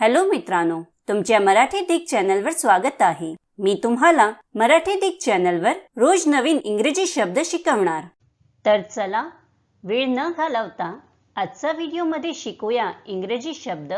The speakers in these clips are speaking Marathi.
हॅलो मित्रांनो तुमच्या मराठी दिग चॅनलवर स्वागत आहे. मी तुम्हाला मराठी दिग चॅनलवर रोज नवीन इंग्रजी शब्द शिकवणार. तर चला वेळ न घालवता आजचा व्हिडिओमध्ये शिकूया इंग्रजी शब्द.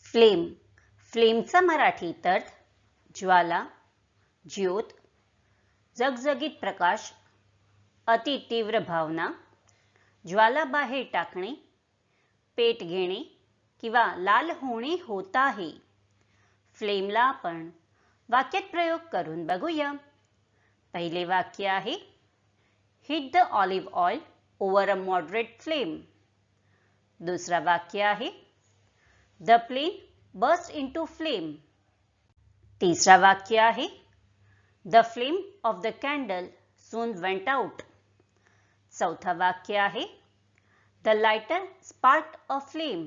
फ्लेम. फ्लेमचा मराठी तर ज्वाला ज्योत जगजगीत प्रकाश अति तीव्र भावना ज्वाला बाहेर टाकणे पेट घेणे किंवा लाल होणे होत आहे. फ्लेमला आपण वाक्यात प्रयोग करून बघूया. पहिले वाक्य आहे hit the olive oil over a moderate flame दुसरा वाक्य आहे the plane burst into flame तिसरा वाक्य आहे the flame of the candle soon went out चौथा वाक्य आहे the lighter spark a flame